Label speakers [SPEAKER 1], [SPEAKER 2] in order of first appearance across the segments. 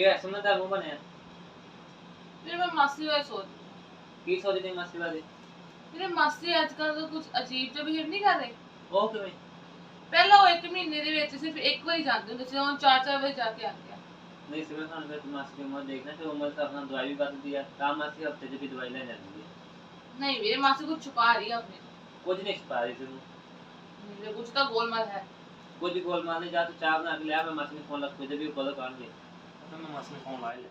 [SPEAKER 1] ਕੀ ਐ ਸੁਣਨ ਦਾ ਮੂੰਹ ਬਣਿਆ
[SPEAKER 2] ਵੀਰੇ ਮੈਂ ਮਾਸੀ ਬਾਰੇ ਸੋਚ
[SPEAKER 1] ਕੀ ਸੋਚਦੇ ਮਾਸੀ ਬਾਰੇ
[SPEAKER 2] ਵੀਰੇ ਮਾਸੀ ਅੱਜ ਕੱਲ੍ਹ ਕੁਝ ਅਜੀਬ ਜਿਹਾ ਬਿਹੇਵ ਨਹੀਂ ਕਰ ਰਹੇ
[SPEAKER 1] ਉਹ ਕਿਵੇਂ
[SPEAKER 2] ਪਹਿਲਾਂ ਉਹ ਇੱਕ ਮਹੀਨੇ ਦੇ ਵਿੱਚ ਸਿਰਫ ਇੱਕ ਵਾਰੀ ਜਾਂਦੇ ਹੁੰਦੇ ਸੀ ਹੁਣ ਚਾਰ ਚਾਰ ਵਾਰੀ ਜਾ ਕੇ ਆਉਂਦੇ ਆ
[SPEAKER 1] ਨਹੀਂ ਸਿਰ ਖਾਨ ਫਿਰ ਮਾਸੀ ਦੀ ਉਮਰ ਦੇਖਣਾ ਫਿਰ ਉਮਰ ਹਿਸਾਬ ਨਾਲ ਦਵਾਈ ਵੀ ਬਦਲਦੀ ਆ ਤਾਂ ਮਾਸੀ ਹਫ਼ਤੇ 'ਚ ਵੀ ਦਵਾਈ ਲੈ ਜਾਂਦੀ ਹੈ
[SPEAKER 2] ਨਹੀਂ ਵੀਰੇ ਮਾਸੀ ਕੁਝ ਛੁਪਾ ਰਹੀ ਆ ਆਪਣੇ ਤੋਂ।
[SPEAKER 1] ਕੁਝ ਨਹੀਂ ਛਪਾ ਰਹੀ ਤੈਨੂੰ
[SPEAKER 2] ਵੀਰੇ ਕੁਝ ਤਾਂ ਗੋਲਮਾਲ ਹੈ
[SPEAKER 1] ਕੁਝ ਗੋਲ ਮਾਰਨੇ ਜਾ ਤੂੰ ਚਾਹ ਬਣਾ ਕੇ ਲਿਆ ਮੈਂ ਮਾਸੀ ਨੂੰ ਫੋਨ ਲੱਗ ਕੋਈ ਵੀ ਉਹ ਕੋਲ ਕਰਨਗੇ ਮੈਂ ਮਾਸੀ ਨੂੰ ਫੋਨ ਲਾ ਲਿਆ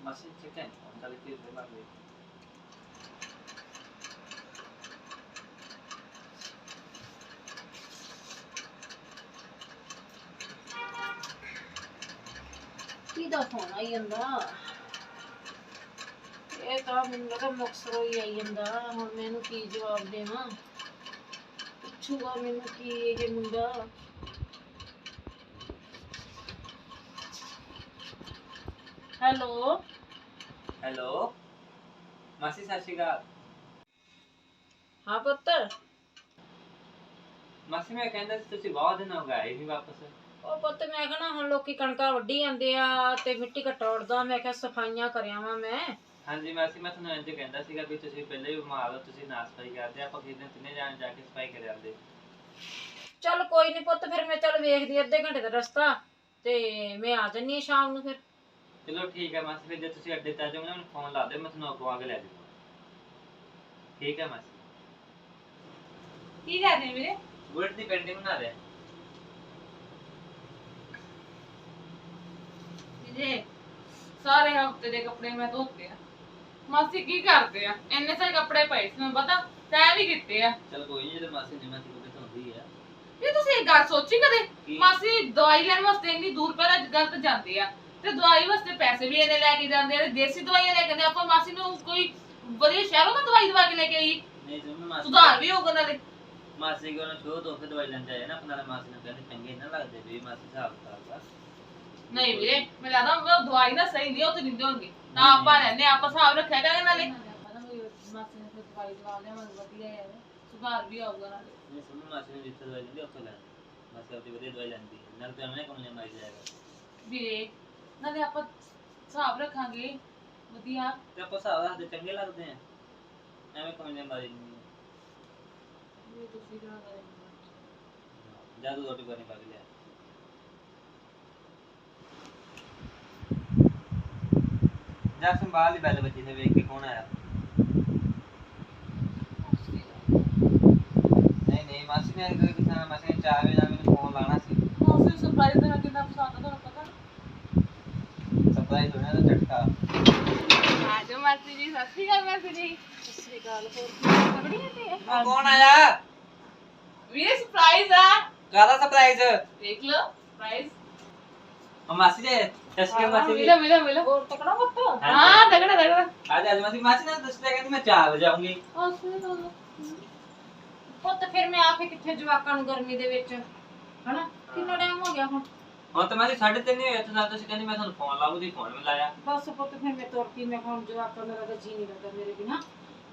[SPEAKER 1] ਮਾਸੀ ਚਿਕਨ ਫੋਨ ਕਰ ਕੇ ਦੇ ਬਾਅਦ
[SPEAKER 3] ਕਿਹਦਾ ਫੋਨ ਆਈ ਜਾਂਦਾ ਇਹ ਤਾਂ ਮੈਨੂੰ ਲੱਗਾ ਮੁਕਸਰੋ ਹੀ ਆਈ ਜਾਂਦਾ ਹੁਣ ਮੈਨੂੰ ਕੀ ਜਵਾਬ ਦੇਵਾਂ ਪੁੱਛੂਗਾ ਮੈਨੂੰ ਕੀ ਇਹ ਮੁੰਡਾ। ਹੈਲੋ।
[SPEAKER 1] ਹੈਲੋ। ਮਾਸੀ ਸਤਿ ਸ਼੍ਰੀ ਅਕਾਲ।
[SPEAKER 3] ਹਾਂ ਪੁੱਤ।
[SPEAKER 1] ਮਾਸੀ ਮੈਂ ਕਹਿੰਦਾ ਸੀ ਤੁਸੀਂ ਬਹੁਤ ਦਿਨ ਹੋ ਗਏ ਆਏ ਨਹੀਂ ਵਾਪਸ।
[SPEAKER 3] ਉਹ ਪੁੱਤ ਮੈਂ ਕਹਣਾ ਹੁਣ ਲੋਕੀ ਕਣਕਾਂ ਵੱਢੀ ਜਾਂਦੇ ਆ ਤੇ ਮਿੱਟੀ ਘਟਾਉੜਦਾ ਮੈਂ ਕਿਹਾ ਸਫਾਈਆਂ ਕਰਿਆ ਵਾਂ ਮੈਂ।
[SPEAKER 1] ਹਾਂਜੀ ਮਾਸੀ ਮੈਂ ਤੁਹਾਨੂੰ ਇੰਜ ਕਹਿੰਦਾ ਸੀਗਾ ਵੀ ਤੁਸੀਂ ਪਹਿਲੇ ਹੀ ਬਿਮਾਰ ਹੋ ਤੁਸੀਂ ਨਾ ਸਫ਼ਾਈ ਕਰਦੇ ਆਪਾਂ ਕਿਸ ਦਿਨ ਤਿੰਨੇ ਜਾਣ ਜਾ ਕੇ ਸਫ਼ਾਈ ਕਰ ਆਉਂਦੇ
[SPEAKER 3] ਚੱਲ ਕੋਈ ਨਹੀਂ ਪੁੱਤ ਫਿਰ ਮੈਂ ਚੱਲ ਵੇਖਦੀ ਆ ਅੱਧੇ ਘੰਟੇ ਦਾ ਰਸਤਾ ਤੇ ਮੈਂ ਆ ਜੰਨੀ ਆ ਸ਼ਾਮ ਨੂੰ ਫਿਰ।
[SPEAKER 1] ਚਲੋ ਠੀਕ ਹੈ ਮਾਸੀ ਫਿਰ ਜੇ ਤੁਸੀਂ ਅੱਡੇ ਤੇ ਆ ਜਾਓਗੇ ਨਾ ਮੈਨੂੰ ਫੋਨ ਲਾ ਦਿਓ ਮੈਂ ਤੁਹਾਨੂੰ ਅੱਗੋਂ ਆ ਕੇ ਲੈ ਜਾਊਂਗਾ ਠੀਕ ਹੈ ਮਾਸੀ।
[SPEAKER 2] ਕੀ ਕਰਦੇ ਵੀਰੇ?
[SPEAKER 1] ਬੁਲਟ ਦੀ ਪੇਂਟਿੰਗ ਬਣਾ ਰਿਹਾ।
[SPEAKER 2] ਵੀਰੇ ਸਾਰੇ ਹਫ਼ਤੇ ਦੇ ਕੱਪੜੇ ਮੈਂ ਧੋਤੇ ਆ। ਮਾਸੀ ਕੀ ਕਰਦੇ ਆ? ਇੰਨੇ ਸਾਰੇ ਕੱਪੜੇ ਪਏ ਸੀ ਮੈਨੂੰ ਪਤਾ ਤੈਅ ਵੀ ਕੀਤੇ ਆ।
[SPEAKER 1] ਚਲ ਕੋਈ ਨਹੀਂ ਜੇ ਮਾਸੀ ਨਿਮਾ ਦੀ ਕੋਈ ਹੁੰਦੀ ਹੈ
[SPEAKER 2] ਇਹ ਤੁਸੀਂ ਇੱਕ ਗੱਲ ਸੋਚੀ ਕਦੇ?
[SPEAKER 1] ਕੀ?
[SPEAKER 2] ਮਾਸੀ ਦਵਾਈ ਲੈਣ ਵਾਸਤੇ ਇੰਨੀ ਦੂਰ ਪਹਿਲਾਂ ਗਲਤ ਜਾਂਦੇ ਆ। ਤੇ ਦਵਾਈ ਵਾਸਤੇ ਪੈਸੇ ਵੀ ਇਹਨੇ ਲੈ ਕੇ ਜਾਂਦੇ ਆ ਤੇ ਦੇਸੀ ਦਵਾਈਆਂ ਲੈ ਕੇ ਜਾਂਦੇ ਆ। ਆਪਾਂ ਮਾਸੀ ਨੂੰ ਕੋਈ ਵਧੀਆ ਸ਼ਹਿਰੋਂ ਨਾ ਦਵਾਈ ਦਵਾ ਕੇ ਲੈ ਕੇ ਆਈ?
[SPEAKER 1] ਨਹੀਂ ਸੁਣ ਮਾਸੀ
[SPEAKER 2] ਸੁਧਾਰ ਵੀ ਹੋਊਗਾ ਨਾਲੇ।
[SPEAKER 1] ਮਾਸੀ ਕੋਲ ਸ਼ੋਅ ਤੋਂ ਫਿਰ ਦਵਾਈ ਲੈਂਦਾ ਹੈ ਨਾ ਆਪਣਾ ਮਾਸੀ ਨੂੰ ਕਹਿੰਦੇ ਚੰਗੇ ਨਾ ਲੱਗਦੇ ਵੀ ਮਾਸੀ ਹਿਸਾਬ ਕਰਦਾ
[SPEAKER 2] ਨਹੀਂ ਵੀਰੇ ਮੈਂ ਲੱਗਦਾ ਉਹ ਦਵਾਈ ਨਾ ਸਹੀ ਨਹੀਂ ਉਹ ਤੇ ਦਿੰਦੇ ਹੋਣਗੇ। ਨਾ ਆਪਾਂ ਲੈਨੇ ਆਪਾਂ ਹਿਸਾਬ ਰੱਖਿਆ ਕਰਾਂਗੇ ਨਾਲੇ। ਮਾਸੀ ਨੇ ਫਿਰ ਦਵਾਈ ਦਵਾ ਲਿਆ ਮਨ ਵਧੀਆ ਹੈ ਸੁਧਾਰ ਵੀ ਆਊਗਾ ਨਾਲੇ।
[SPEAKER 1] ਨਹੀਂ ਸੁਣ ਮਾਸੀ ਨੂੰ ਜਿੱਥੇ ਦਵਾਈ ਲੈਂਦੀ ਉੱਥੇ ਲੈ ਮਾਸੀ ਆਪਣੀ ਵਧੀਆ ਦਵਾਈ ਲੈਂਦੀ ਹੈ ਨਾਲ ਤੇ ਮੈਂ ਕੋਲ ਲੈਣਾ ਜਾਏਗਾ
[SPEAKER 2] ਵੀਰੇ ਨਾਲੇ ਆਪਾਂ ਹਿਸਾਬ ਰੱਖਾਂਗੇ ਵਧੀਆ।
[SPEAKER 1] ਤੇ ਆਪਾਂ ਹਿਸਾਬ ਰੱਖਦੇ ਚੰਗੇ ਲੱਗਦੇ ਆ। ਐਵੇਂ ਨਹੀਂ ਮਾਰੀ
[SPEAKER 2] ਵੀ ਤੁਸੀਂ ਕਿਹੜਾ ਕਰੇਂਗੇ?
[SPEAKER 1] ਜਾਦੂ ਰੋਟੀ ਪਾਣੀ ਪਾ ਕੇ ਲਿਆ। ਜਾ ਸੰਭਾਲ ਲਈ ਬੈਲ ਬੱਚੀ ਨੇ ਵੇਖ ਕੇ ਕੌਣ ਆਇਆ। ਨਹੀਂ ਨਹੀਂ ਮਾਸੀ ਨੇ ਅगर ਕਿਸੇ ਨਾਲ ਮਾਸੀ ਨੇ ਚਾਹ ਵੇ ਨਾ ਮੈਨੂੰ ਫੋਨ ਲਾਣਾ ਸੀ।
[SPEAKER 2] ਮਾਸੀ ਸਰਪ੍ਰਾਈਜ਼ ਦੇਣਾ ਕਿੰਨਾ ਪਸੰਦ ਆ ਤੁਹਾਨੂੰ ਪਤਾ?
[SPEAKER 1] ਸਰਪ੍ਰਾਈਜ਼ ਹੋਣਾ ਤਾਂ ਝਟਕਾ।
[SPEAKER 2] ਆ ਜਾ ਮਾਸੀ ਜੀ ਸਤਿ ਸ਼੍ਰੀ ਅਕਾਲ ਮਾਸੀ ਜੀ।
[SPEAKER 3] ਸਤਿ ਸ੍ਰੀ ਅਕਾਲ ਹੋਰ ਕੀ? ਪਕੜੀਆਂ ਤੇ
[SPEAKER 1] ਉਹ ਕੌਣ ਆਇਆ?
[SPEAKER 2] ਵੀਰੇ ਸਰਪ੍ਰਾਈਜ਼ ਆ।
[SPEAKER 1] ਕਾਹਦਾ ਸਰਪ੍ਰਾਈਜ਼
[SPEAKER 2] ਦੇਖ ਲਓ ਸਰਪ੍ਰਾਈਜ਼
[SPEAKER 1] ਉਹ ਮਾਸੀ ਦੇ ਸਸਕੇ ਮਾਸੀ ਦੀ
[SPEAKER 2] ਮਿਲੋ ਮਿਲੋ ਮਿਲੋ
[SPEAKER 3] ਹੋਰ ਤਕੜਾ ਪੁੱਤ
[SPEAKER 2] ਹਾਂ ਤਗੜਾ ਤਗੜਾ
[SPEAKER 1] ਆ ਜਾ ਮਾਸੀ ਮਾਸੀ ਨੇ ਦੱਸਿਆ ਕਹਿੰਦੀ ਮੈਂ 4 ਵਜੇ ਆਉਂਗੀ
[SPEAKER 2] ਆਸੇ ਨਾਲ
[SPEAKER 3] ਪੁੱਤ ਫਿਰ ਮੈਂ ਆਖੇ ਕਿੱਥੇ ਜਵਾਕਾਂ ਨੂੰ ਗਰਮੀ ਦੇ ਵਿੱਚ ਹਨਾ ਕਿੰਨਾ ਟਾਈਮ ਹੋ ਗਿਆ ਹੁਣ
[SPEAKER 1] ਹੁਣ ਤਾਂ ਮਾਸੀ 3:30 ਨਹੀਂ ਹੋਏ ਤਾਂ ਤੁਸੀਂ ਕਹਿੰਦੀ ਮੈਂ ਤੁਹਾਨੂੰ ਫੋਨ ਲਾਉਂਗੀ ਫੋਨ ਵੀ ਲਾਇਆ
[SPEAKER 3] ਬਸ ਪੁੱਤ ਫਿਰ ਮੈਂ ਤੁਰ ਪਈ ਮੈਂ ਹੁਣ ਜਵਾਕਾਂ ਮੇਰਾ ਤਾਂ ਜੀ ਨਹੀਂ ਕਰਦਾ ਮੇਰੇ ਬਿਨਾ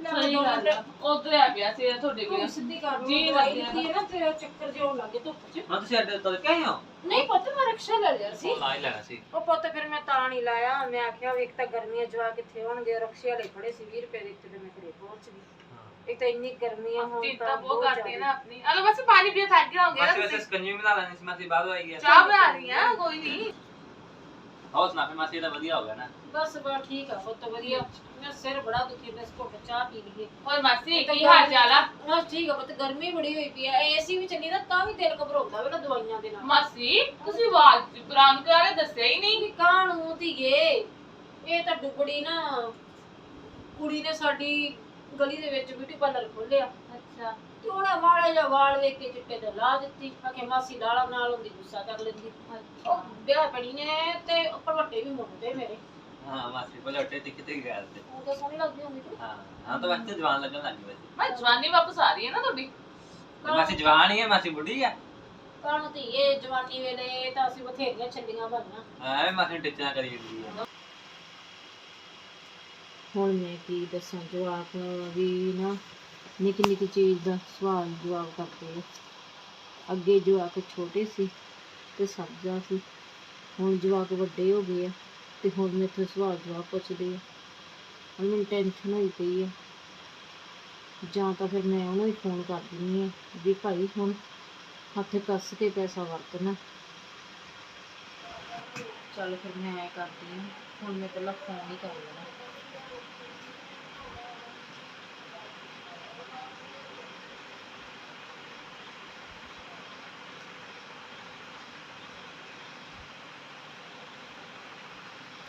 [SPEAKER 2] ਸਹੀ ਗੱਲ ਆ। ਉਧਰ ਆ ਗਿਆ ਸੀ ਤੁਹਾਡੇ ਕੋਲ।
[SPEAKER 3] ਸਿੱਧੀ ਕਰ
[SPEAKER 2] ਜੀ
[SPEAKER 3] ਜੀ ਦਵਾਈ
[SPEAKER 2] ਲੱਗਿਆ
[SPEAKER 3] ਦਿੱਤੀ ਹੈ ਨਾ ਤੇ ਚੱਕਰ ਜਿਹਾ ਹੋਣ ਲੱਗੇ ਧੁੱਪ 'ਚ।
[SPEAKER 1] ਹੁਣ ਤੁਸੀਂ ਅੱਡੇ ਤੋਂ ਕਿਹ ਹੋ?
[SPEAKER 3] ਨਹੀਂ ਪੁੱਤ ਮੈਂ ਰਿਕਸ਼ਾ ਲੈ ਲਿਆ ਸੀ।
[SPEAKER 1] ਫੋਨ ਲਾ ਹੀ ਲੈਣਾ ਸੀ।
[SPEAKER 3] ਉਹ ਪੁੱਤ ਫਿਰ ਮੈਂ ਤਾਂ ਨਹੀਂ ਲਾਇਆ। ਮੈਂ ਆਖਿਆ ਵੀ ਇੱਕ ਤਾਂ ਗਰਮੀਆਂ ਜਵਾ ਕਿੱਥੇ ਹੋਣਗੇ ਰਿਕਸ਼ੇ ਵਾਲੇ ਖੜੇ ਸੀ 20 ਰੁਪਏ ਦੇ ਉੱਤੇ ਤੇ ਮੈਂ ਘਰੇ ਪਹੁੰਚ ਗਈ। ਇੱਕ ਤਾਂ ਇੰਨੀ ਗਰਮੀ ਆ ਹੁਣ
[SPEAKER 2] ਚਿੰਤਾ ਬਹੁਤ ਕਰਦੀ ਹੈ। ਨਾ ਆਪਣੀ। ਅਲੋ ਬਸ ਪਾਣੀ ਪੀਆ ਥੱਕ ਗਿਆ ਹੋਗੇ
[SPEAKER 1] ਮਾਸੀ
[SPEAKER 2] ਨਾ
[SPEAKER 1] ਵੈਸੇ
[SPEAKER 2] ਤੁਸੀਂ।
[SPEAKER 1] ਸਕੰਜੀ ਬਣਾ ਲੈਣੀ ਸੀ ਮਾਸੀ ਬਾਅਦ ਆਈ ਗਿਆ
[SPEAKER 2] ਚਾਹ ਬਣਾ ਰਹੀ ਆ ਕੋਈ ਨਹੀਂ।
[SPEAKER 1] ਹੋਰ ਸੁਣਾ ਫਿਰ ਮਾਸੀ ਦਾ ਵਧੀਆ ਹੋ ਗਿਆ ਨਾ।
[SPEAKER 3] ਬਸ ਬਸ ਠੀਕ ਆ ਪੁੱਤ ਵਧੀਆ। ਮੈਂ ਸਿਰ ਬੜਾ ਦੁਖੀ ਮੈਂ ਘੁੱਟ ਚਾਹ ਪੀ ਲਈਏ।
[SPEAKER 2] ਹੋਰ ਮਾਸੀ ਕੀ ਹਾਲ ਚਾਲ ਆ?
[SPEAKER 3] ਬਸ ਠੀਕ ਆ ਪੁੱਤ ਗਰਮੀ ਬੜੀ ਹੋਈ ਪਈ ਆ ਏਸੀ ਵੀ ਚੱਲੀ ਨਾ ਤਾਂ ਵੀ ਦਿਲ ਘਬਰਾਉਂਦਾ ਵੇ ਨਾ ਦਵਾਈਆਂ ਦੇ ਨਾਲ।
[SPEAKER 2] ਮਾਸੀ ਤੁਸੀਂ ਵਾਲ ਪੁਰਾਣ ਕਰਾਲੇ ਦੱਸਿਆ ਹੀ ਨਹੀਂ।
[SPEAKER 3] ਨਹੀਂ ਕਾਹਨੂੰ ਧੀਏ ਇਹ ਤਾਂ ਡੁੱਬੜੀ ਨਾ ਕੁੜੀ ਨੇ ਸਾਡੀ ਗਲੀ ਦੇ ਵਿੱਚ ਬਿਊਟੀ ਪਾਰਲਰ ਖੋਲਿਆ
[SPEAKER 2] ਅੱਛਾ
[SPEAKER 3] ਤੇ ਉਹਨੇ ਮਾੜੇ ਜਿਹਾ ਵਾਲ ਵੇਖ ਕੇ ਚਿੱਟੇ ਤੇ ਲਾ ਦਿੱਤੀ। ਆਖੇ ਮਾਸੀ ਲਾਲਾ ਨਾਲ ਹੁੰਦੀ ਗੁੱਸਾ ਕਰ ਲੈਂਦੀ। ਉਹ ਵਿਆਹ ਬਣੀ ਨੇ ਤੇ ਭਰਵੱਟੇ ਵੀ ਮੁੰਡੇ ਮੇਰੇ।
[SPEAKER 1] ਹਾਂ ਮਾਸੀ ਬਲੋਟੇ ਤੇ ਕਿਤੇ ਗਿਆ ਤੇ।
[SPEAKER 3] ਉਹ ਤਾਂ ਸੋਹਣੀ ਲੱਗਦੀ ਹੁੰਦੀ ਸੀ।
[SPEAKER 1] ਹਾਂ ਹਾਂ ਤਾਂ ਵਕਤ ਜਵਾਨ ਲੱਗਣ ਲੱਗੀ ਵੈਸੇ
[SPEAKER 2] ਮੈਂ ਜਵਾਨੀ ਵਾਪਸ ਆ ਰਹੀ ਹੈ ਨਾ ਤੁਹਾਡੀ।
[SPEAKER 1] ਤੇ ਮਾਸੀ ਜਵਾਨ ਹੀ ਹੈ ਮਾਸੀ ਬੁੱਢੀ ਆ
[SPEAKER 3] ਕਾਹਨੂੰ ਧੀਏ ਜਵਾਨੀ ਵੇਲੇ ਤਾਂ ਅਸੀਂ ਬਥੇਰੀਆਂ ਛੱਲੀਆਂ ਬਣਨਾ
[SPEAKER 1] ਹਾਂ, ਐਵੇਂ ਮਾਸੀ ਟਿੱਚਾ ਕਰੀ ਜਾਂਦੀ ਹੈ।
[SPEAKER 3] ਹੁਣ ਮੈਂ ਕੀ ਦੱਸਾਂ ਜਵਾਕ ਵੀ ਨਾ ਨਿੱਕੀ ਨਿੱਕੀ ਚੀਜ਼ ਦਾ ਸਵਾਲ ਜਵਾਬ ਕਰਦੇ ਆ। ਅੱਗੇ ਜਵਾਕ ਛੋਟੇ ਸੀ ਤੇ ਸਮਝਾ ਸੀ। ਹੁਣ ਜਵਾਕ ਵੱਡੇ ਹੋ ਗਏ ਆ ਤੇ ਹੁਣ ਮੇਰੇ ਸਵਾਲ ਜਵਾਬ ਪੁੱਛਦੇ ਆ। ਹੁਣ ਮੈਨੂੰ ਟੈਨਸ਼ਨ ਹੋਈ ਪਈ ਆ। ਜਾਂ ਤਾਂ ਫਿਰ ਮੈਂ ਉਹਨੂੰ ਹੀ ਫੋਨ ਕਰ ਦਿੰਦੀ ਆ ਵੀ ਭਾਈ ਹੁਣ ਹੱਥ ਕੱਸ ਕੇ ਪੈਸਾ ਵਰਤਣਾ। ਚੱਲ ਫਿਰ ਮੈਂ ਐ ਕਰਦੀ ਹਾਂ ਹੁਣ ਮੈਂ ਪਹਿਲਾਂ ਫੋਨ ਹੀ ਕਰ ਲੈਣਾ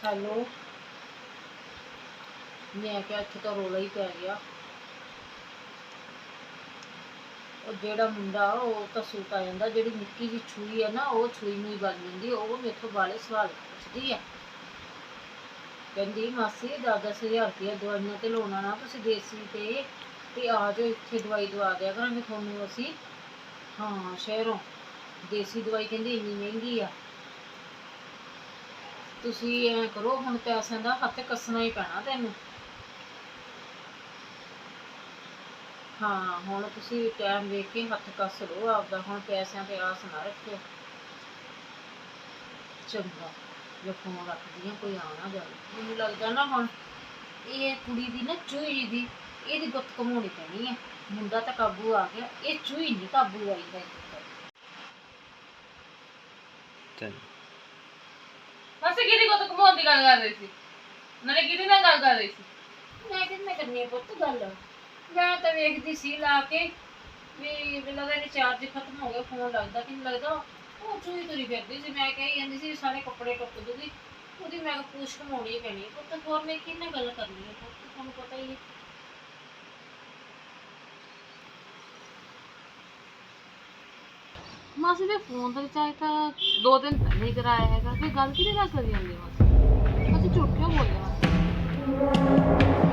[SPEAKER 3] ਹੈਲੋ ਮੈਂ ਕਿਹਾ ਇੱਥੇ ਤਾਂ ਰੋਲਾ ਹੀ ਪੈ ਗਿਆ। ਉਹ ਜਿਹੜਾ ਮੁੰਡਾ, ਉਹ ਤਾਂ ਸੂਤ ਆ ਜਾਂਦਾ। ਜਿਹੜੀ ਨਿੱਕੀ ਜਿਹੀ ਛੂਈ ਹੈ ਨਾ, ਉਹ ਛੂਈ ਨੂੰ ਹੀ ਬਣ ਜਾਂਦੀ ਉਹ ਮੇਥੋਂ ਬਾਲੇ ਸਵਾਲ ਪੁੱਛਦੀ ਆ। ਕਹਿੰਦੀ, ਮਾਸੀ 10-10000 ਰੁਪਇਆ ਦਵਾਈਆਂ ਤੇ ਲਾਉਣਾ ਨਾ ਤੁਸੀਂ ਦੇਸੀ ਤੇ। ਤੇ ਆ ਜਾਓ, ਇੱਥੇ ਦਵਾਈ ਦਵਾ ਦਿਆ ਕਰਾਂਗੇ ਤੁਹਾਨੂੰ ਅਸੀਂ। ਹਾਂ, ਸ਼ਹਿਰੋਂ। ਦੇਸੀ ਦਵਾਈ ਕਹਿੰਦੀ ਇੰਨੀ ਮਹਿੰਗੀ ਆ। ਤੁਸੀਂ ਐ ਕਰੋ, ਹੁਣ ਪੈਸਿਆਂ ਦਾ ਹੱਥ ਕੱਸਣਾ ਹੀ ਪੈਣਾ ਤੈਨੂੰ। ਹਾਂ, ਹੁਣ ਤੁਸੀਂ ਟਾਈਮ ਵੇਖ ਕੇ ਹੱਥ ਕੱਸ ਲਓ ਆਪਦਾ, ਹੁਣ ਪੈਸਿਆਂ ਤੇ ਆਸ ਨਾ ਰੱਖਿਓ। ਚੰਗਾ, ਜੇ ਫੋਨ ਰੱਖਦੀ ਆ, ਕੋਈ ਆਣਾ ਜਾਵੇ। ਮੈਨੂੰ ਲੱਗਦਾ ਨਾ ਹੁਣ ਇਹ ਕੁੜੀ ਦੀ ਨਾ ਚੂਹੀ ਦੀ, ਇਹਦੀ ਗੁੱਤ ਕਮਾਉਣੀ ਪੈਣੀ ਆ। ਮੁੰਡਾ ਤਾਂ ਕਾਬੂ ਆ ਗਿਆ, ਇਹ ਚੂਹੀ ਨਹੀਂ ਕਾਬੂ ਆਈ ਹੈ
[SPEAKER 1] ਚੱਲ
[SPEAKER 2] ਕਮਾਉਣ ਦੀ ਗੱਲ ਕਰ ਰਹੀ ਸੀ। ਨਾਲੇ ਕਿਹਦੀ ਨਾਲ ਗੱਲ ਕਰ ਰਹੀ ਸੀ?
[SPEAKER 3] ਮੈਂ ਕਿਹਾ ਮੈਂ ਕਰਨੀ ਆ ਪੁੱਤ ਗੱਲ। ਮੈਂ ਤਾਂ ਵੇਖਦੀ ਸੀ ਲਾ ਕੇ ਵੀ ਮੈਨੂੰ ਲੱਗਦਾ ਰਿਚਾਰਜ ਖਤਮ ਹੋ ਗਿਆ ਫੋਨ ਲੱਗਦਾ ਕਿ ਨਹੀਂ ਲੱਗਦਾ। ਉਹ ਚੂਈ ਤੁਰੀ ਫਿਰਦੀ ਸੀ ਮੈਂ ਕਹੀ ਜਾਂਦੀ ਸੀ ਸਾਰੇ ਕੱਪੜੇ ਟੁੱਕ ਦੂਗੀ ਉਹਦੀ। ਮੈਂ ਪੂਛ ਕਮਾਉਣੀ ਪੈਣੀ ਹੈ ਪੁੱਤ। ਹੋਰ ਮੈਂ ਕਿਹਨੇ ਗੱਲ ਕਰਨੀ ਹੈ ਪੁੱਤ? ਤੁਹਾਨੂੰ ਪਤਾ ਹੀ ਹੈ
[SPEAKER 2] ਮਾਸੀ ਦੇ ਫੋਨ ਦਾ ਰਿਚਾਰਜ ਤਾਂ ਦੋ ਦਿਨ ਪਹਿਲਾਂ ਹੀ ਕਰਾਇਆ ਹੈਗਾ। ਕੋਈ ਗੱਲ ਕਿਹਦੇ ਨਾਲ ਕਰੀ ਜਾਂਦੀ ਮਾਸੀ? もんな。